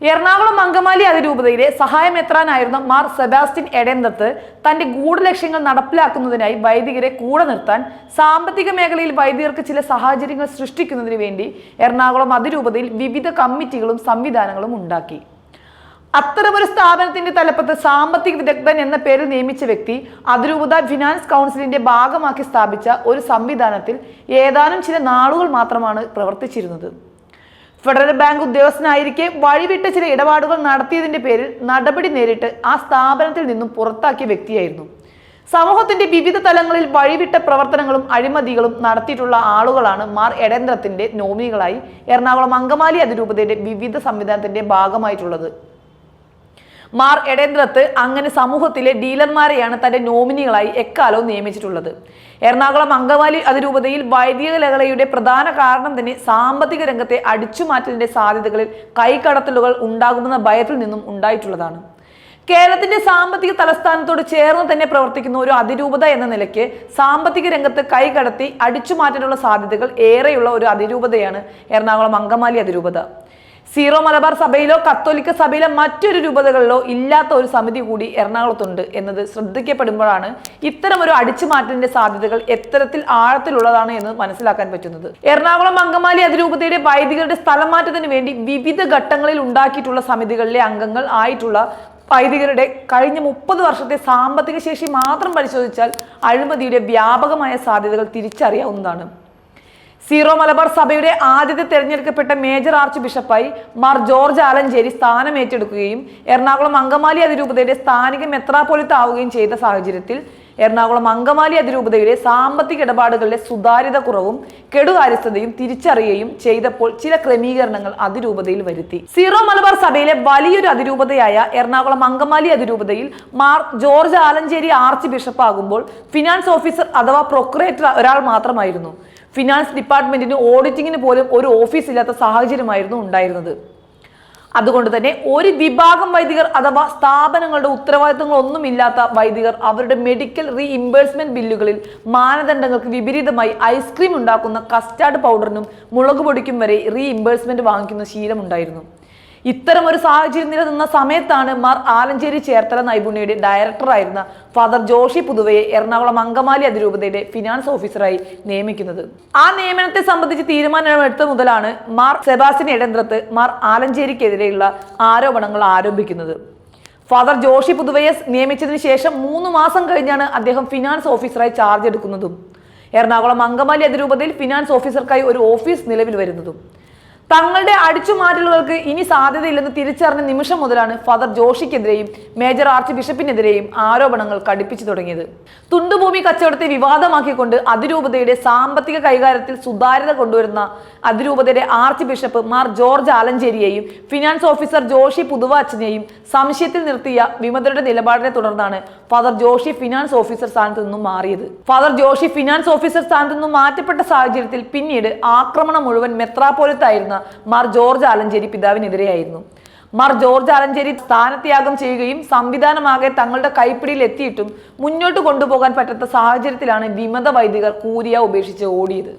എറണാകുളം അങ്കമാലി അതിരൂപതയിലെ സഹായം എത്രാനായിരുന്ന മാർ സെബാസ്റ്റ്യൻ എടന്തത്ത് തന്റെ ഗൂഢലക്ഷ്യങ്ങൾ നടപ്പിലാക്കുന്നതിനായി വൈദികരെ കൂടെ നിർത്താൻ സാമ്പത്തിക മേഖലയിൽ വൈദികർക്ക് ചില സാഹചര്യങ്ങൾ സൃഷ്ടിക്കുന്നതിന് വേണ്ടി എറണാകുളം അതിരൂപതയിൽ വിവിധ കമ്മിറ്റികളും സംവിധാനങ്ങളും ഉണ്ടാക്കി. അത്തരമൊരു സ്ഥാപനത്തിന്റെ തലപ്പത്ത് സാമ്പത്തിക വിദഗ്ധൻ എന്ന പേരിൽ നിയമിച്ച വ്യക്തി അതിരൂപത ഫിനാൻസ് കൗൺസിലിന്റെ ഭാഗമാക്കി സ്ഥാപിച്ച ഒരു സംവിധാനത്തിൽ ഏതാനും ചില നാളുകൾ മാത്രമാണ് പ്രവർത്തിച്ചിരുന്നത്. ഫെഡറൽ ബാങ്ക് ഉദ്യോഗസ്ഥനായിരിക്കെ വഴിവിട്ട ചില ഇടപാടുകൾ നടത്തിയതിന്റെ പേരിൽ നടപടി നേരിട്ട് ആ സ്ഥാപനത്തിൽ നിന്നും പുറത്താക്കിയ വ്യക്തിയായിരുന്നു. സമൂഹത്തിന്റെ വിവിധ തലങ്ങളിൽ വഴിവിട്ട പ്രവർത്തനങ്ങളും അഴിമതികളും നടത്തിയിട്ടുള്ള ആളുകളാണ് മാർ എടേന്ദ്രത്തിന്റെ നോമിനികളായി എറണാകുളം അങ്കമാലി അതിരൂപതയുടെ വിവിധ സംവിധാനത്തിന്റെ ഭാഗമായിട്ടുള്ളത്. മാർ എടേന്ദ്രത്ത് അങ്ങനെ സമൂഹത്തിലെ ഡീലർമാരെയാണ് തന്റെ നോമിനികളായി എക്കാലവും നിയമിച്ചിട്ടുള്ളത്. എറണാകുളം അങ്കമാലി അതിരൂപതയിൽ വൈദിക ലഹളയുടെ പ്രധാന കാരണം തന്നെ സാമ്പത്തിക രംഗത്തെ അടിച്ചുമാറ്റലിന്റെ സാധ്യതകളിൽ കൈകടത്തലുകൾ ഉണ്ടാകുമെന്ന ഭയത്തിൽ നിന്നും ഉണ്ടായിട്ടുള്ളതാണ്. കേരളത്തിന്റെ സാമ്പത്തിക തലസ്ഥാനത്തോട് ചേർന്ന് തന്നെ പ്രവർത്തിക്കുന്ന ഒരു അതിരൂപത എന്ന നിലയ്ക്ക് സാമ്പത്തിക രംഗത്ത് കൈകടത്തി അടിച്ചുമാറ്റാനുള്ള സാധ്യതകൾ ഏറെയുള്ള ഒരു അതിരൂപതയാണ് എറണാകുളം അങ്കമാലി അതിരൂപത. സീറോ മലബാർ സഭയിലോ കത്തോലിക്ക സഭയിലോ മറ്റൊരു രൂപതകളിലോ ഇല്ലാത്ത ഒരു സമിതി കൂടി എറണാകുളത്തുണ്ട് എന്നത് ശ്രദ്ധിക്കപ്പെടുമ്പോഴാണ് ഇത്തരം ഒരു അടിച്ചുമാറ്റലിന്റെ സാധ്യതകൾ എത്തരത്തിൽ ആഴത്തിലുള്ളതാണ് എന്ന് മനസ്സിലാക്കാൻ പറ്റുന്നത്. എറണാകുളം അങ്കമാലി അതിരൂപതയുടെ വൈദികരുടെ സ്ഥലമാറ്റത്തിന് വേണ്ടി വിവിധ ഘട്ടങ്ങളിൽ ഉണ്ടാക്കിയിട്ടുള്ള സമിതികളിലെ അംഗങ്ങൾ ആയിട്ടുള്ള വൈദികരുടെ കഴിഞ്ഞ മുപ്പത് വർഷത്തെ സാമ്പത്തിക ശേഷി മാത്രം പരിശോധിച്ചാൽ അഴിമതിയുടെ വ്യാപകമായ സാധ്യതകൾ തിരിച്ചറിയാവുന്നതാണ്. സീറോ മലബാർ സഭയുടെ ആദ്യത്തെ തെരഞ്ഞെടുക്കപ്പെട്ട മേജർ ആർച്ച് ബിഷപ്പായി മാർ ജോർജ് ആലഞ്ചേരി സ്ഥാനം ഏറ്റെടുക്കുകയും എറണാകുളം അങ്കമാലി അതിരൂപതയുടെ സ്ഥാനിക മെത്രാപ്പൊലിത്ത ആവുകയും ചെയ്ത സാഹചര്യത്തിൽ എറണാകുളം അങ്കമാലി അതിരൂപതയുടെ സാമ്പത്തിക ഇടപാടുകളിലെ സുതാര്യത കുറവും കെടുകാര്യസ്ഥതയും തിരിച്ചറിയുകയും ചെയ്തപ്പോൾ ചില ക്രമീകരണങ്ങൾ അതിരൂപതയിൽ വരുത്തി. സീറോ മലബാർ സഭയിലെ വലിയൊരു അതിരൂപതയായ എറണാകുളം അങ്കമാലി അതിരൂപതയിൽ Mar George Alencherry archbishop ആകുമ്പോൾ ഫിനാൻസ് ഓഫീസർ അഥവാ പ്രൊക്രേറ്റർ ഒരാൾ മാത്രമായിരുന്നു. ഫിനാൻസ് ഡിപ്പാർട്ട്മെന്റിന് ഓഡിറ്റിങ്ങിന് പോലും ഒരു ഓഫീസ് ഇല്ലാത്ത സാഹചര്യമായിരുന്നു ഉണ്ടായിരുന്നത്. അതുകൊണ്ട് തന്നെ ഒരു വിഭാഗം വൈദികർ അഥവാ സ്ഥാപനങ്ങളുടെ ഉത്തരവാദിത്തങ്ങളൊന്നും ഇല്ലാത്ത വൈദികർ അവരുടെ മെഡിക്കൽ റീഇംബേഴ്സ്മെന്റ് ബില്ലുകളിൽ മാനദണ്ഡങ്ങൾക്ക് വിപരീതമായി ഐസ്ക്രീം ഉണ്ടാക്കുന്ന കസ്റ്റാർഡ് പൗഡറിനും മുളക് പൊടിക്കും വരെ റീഇംബേഴ്സ്മെന്റ് വാങ്ങിക്കുന്ന ശീലമുണ്ടായിരുന്നു. ഇത്തരം ഒരു സാഹചര്യം നിലനിന്ന സമയത്താണ് മാർ ആലഞ്ചേരി ചേർത്തല നൈപുണ്യയുടെ ഡയറക്ടറായിരുന്ന ഫാദർ ജോഷി പുതുവയെ എറണാകുളം അങ്കമാലി അതിരൂപതയുടെ ഫിനാൻസ് ഓഫീസറായി നിയമിക്കുന്നത്. ആ നിയമനത്തെ സംബന്ധിച്ച് തീരുമാനമെടുത്ത മുതലാണ് മാർ സെബാസ്റ്റ്യൻ ഇടന്ത്രത്ത് മാർ ആലഞ്ചേരിക്കെതിരെയുള്ള ആരോപണങ്ങൾ ആരംഭിക്കുന്നത് ഫാദർ ജോഷി പുതുവയെ നിയമിച്ചതിന് ശേഷം മൂന്ന് മാസം കഴിഞ്ഞാണ് അദ്ദേഹം ഫിനാൻസ് ഓഫീസറായി ചാർജ് എടുക്കുന്നതും. എറണാകുളം അങ്കമാലി അതിരൂപതയിൽ ഫിനാൻസ് ഓഫീസർക്കായി ഒരു ഓഫീസ് നിലവിൽ വരുന്നതും. തങ്ങളുടെ അടിച്ചുമാറ്റലുകൾക്ക് ഇനി സാധ്യതയില്ലെന്ന് തിരിച്ചറിഞ്ഞ നിമിഷം മുതലാണ് ഫാദർ ജോഷിക്കെതിരെയും മേജർ ആർച്ച് ബിഷപ്പിനെതിരെയും ആരോപണങ്ങൾ കടുപ്പിച്ചു തുടങ്ങിയത്. തുണ്ടുഭൂമി കച്ചവടത്തെ വിവാദമാക്കിക്കൊണ്ട് അതിരൂപതയുടെ സാമ്പത്തിക കൈകാര്യത്തിൽ സുതാര്യത കൊണ്ടുവരുന്ന അതിരൂപതയുടെ ആർച്ച് ബിഷപ്പ് മാർ ജോർജ് ആലഞ്ചേരിയെയും ഫിനാൻസ് ഓഫീസർ ജോഷി പുതുവാച്ചനെയും സംശയത്തിൽ നിർത്തിയ വിമതരുടെ നിലപാടിനെ തുടർന്നാണ് ഫാദർ ജോഷി ഫിനാൻസ് ഓഫീസർ സ്ഥാനത്ത് നിന്നും മാറിയത്. ഫാദർ ജോഷി ഫിനാൻസ് ഓഫീസർ സ്ഥാനത്ത് നിന്നും മാറ്റപ്പെട്ട സാഹചര്യത്തിൽ പിന്നീട് ആക്രമണം മുഴുവൻ മെത്രാപ്പോലത്തായിരുന്ന മാർ ജോർജ് ആലഞ്ചേരി പിതാവിനെതിരെയായിരുന്നു. മാർ ജോർജ് ആലഞ്ചേരി സ്ഥാനത്യാഗം ചെയ്യുകയും സംവിധാനമാകെ തങ്ങളുടെ കൈപ്പിടിയിൽ എത്തിയിട്ടും മുന്നോട്ട് കൊണ്ടുപോകാൻ പറ്റാത്ത സാഹചര്യത്തിലാണ് വിമത വൈദികർ കൂരിയ ഉപേക്ഷിച്ച് ഓടിയത്.